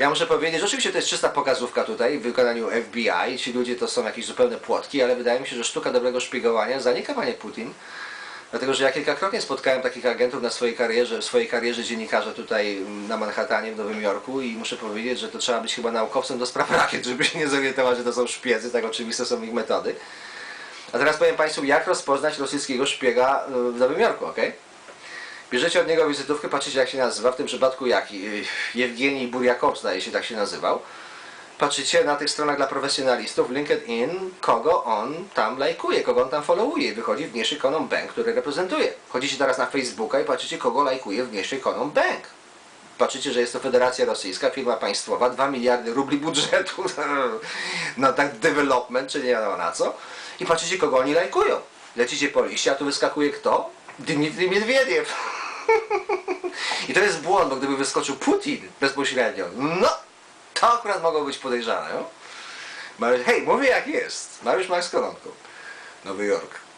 Ja muszę powiedzieć, że oczywiście to jest czysta pokazówka tutaj w wykonaniu FBI. Ci ludzie to są jakieś zupełne płotki, ale wydaje mi się, że sztuka dobrego szpiegowania zanika panie Putin. Dlatego, że ja kilkakrotnie spotkałem takich agentów na swojej karierze, w swojej karierze dziennikarza tutaj na Manhattanie w Nowym Jorku i muszę powiedzieć, że to trzeba być chyba naukowcem do spraw rakiet, żeby się nie zorientować, że to są szpiedzy, tak oczywiste są ich metody. A teraz powiem Państwu, jak rozpoznać rosyjskiego szpiega y, w Nowym Jorku, ok? Bierzecie od niego wizytówkę, patrzycie jak się nazywa, w tym przypadku jaki? Y, Jewgenij Burjakow zdaje się tak się nazywał. Patrzycie na tych stronach dla profesjonalistów, LinkedIn, kogo on tam lajkuje, kogo on tam followuje wychodzi wniejszy Konon Bank, który reprezentuje. Chodzicie teraz na Facebooka i patrzycie, kogo lajkuje wniejszy Konon Bank. Patrzycie, że jest to Federacja Rosyjska, firma państwowa, 2 miliardy rubli budżetu na tak development, czy nie wiadomo na co. I patrzycie, kogo oni lajkują. Lecicie po liście, a tu wyskakuje kto? Dmitrij Miedwiediew. I to jest błąd, bo gdyby wyskoczył Putin bezpośrednio, no, to akurat mogło być podejrzane. No? Mariusz, hej, mówię jak jest. Mariusz Max Koronką. Nowy Jork.